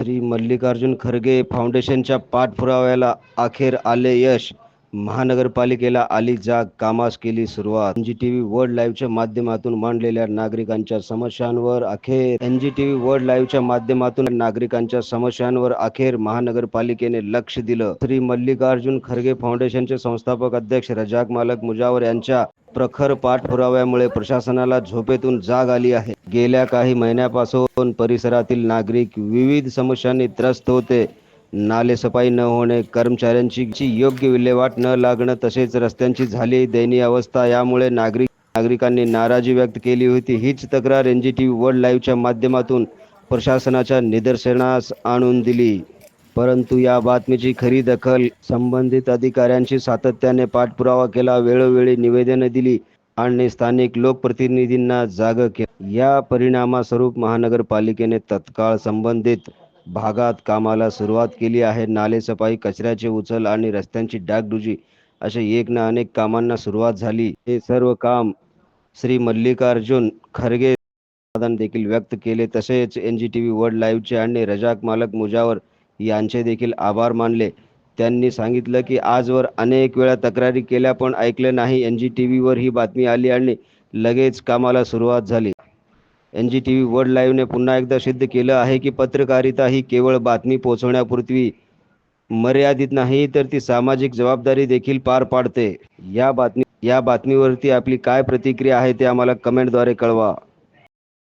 श्री मल्लिकार्जुन खरगे फाउंडेशनच्या पाठपुराव्याला अखेर आले यश. महानगरपालिकेला आली जाग कामास केली सुरुवात. N G T V World लाईव्हच्या माध्यमातून मांडलेल्या नागरिकांच्या समस्यांवर अखेर N G T V World लाईव्हच्या माध्यमातून नागरिकांच्या समस्यांवर अखेर महानगरपालिकेने लक्ष दिलं. श्री मल्लिकार्जुन खरगे फाउंडेशनचे संस्थापक अध्यक्ष रजाक मालक मुजावर यांच्या प्रखर पाठपुराव्यामुळे प्रशासनाला झोपेतून जाग आली आहे. गेल्या काही महिन्यापासून परिसरातील नागरिक विविध समस्यांनी त्रस्त होते. नालेसफाई न होणे कर्मचाऱ्यांची योग्य विल्हेवाट न लागणं तसेच रस्त्यांची झाली दयनीय अवस्था यामुळे नागरिक नागरिकांनी नाराजी व्यक्त केली होती. हीच तक्रार N G T V World लाईव्हच्या माध्यमातून प्रशासनाच्या निदर्शनास आणून दिली. परंतु या बातमीची खरी दखल संबंधित अधिकाऱ्यांशी सातत्याने पाठपुरावा केला वेळोवेळी निवेदने दिली आणि स्थानिक लोकप्रतिनिधींना जाग केलं. या परिणामास्वरूप महानगरपालिकेने तत्काळ संबंधित भागात कामाला सुरुवात केली आहे. नालेसफाई कचऱ्याचे उचल आणि रस्त्यांची डागडुजी असे एक ना अनेक कामांना सुरुवात झाली. हे सर्व काम श्री मल्लिकार्जुन खरगे देखील व्यक्त केले. तसेच N G T V World लाईव्हचे आणि रजाक मालक मुजावर यांचे देखील आभार मानले. त्यांनी सांगितलं की आजवर अनेक वेळा तक्रारी केल्या पण ऐकलं नाही. एन जी टी व्हीवर ही बातमी आली आणि लगेच कामाला सुरुवात झाली. N G T V World लाईव्हने पुन्हा एकदा सिद्ध केलं आहे की पत्रकारिता ही केवळ बातमी पोहोचवण्यापूर्वी मर्यादित नाही तर ती सामाजिक जबाबदारी देखील पार पाडते. या बातमी या बातमीवरती आपली काय प्रतिक्रिया आहे ते आम्हाला कमेंटद्वारे कळवा.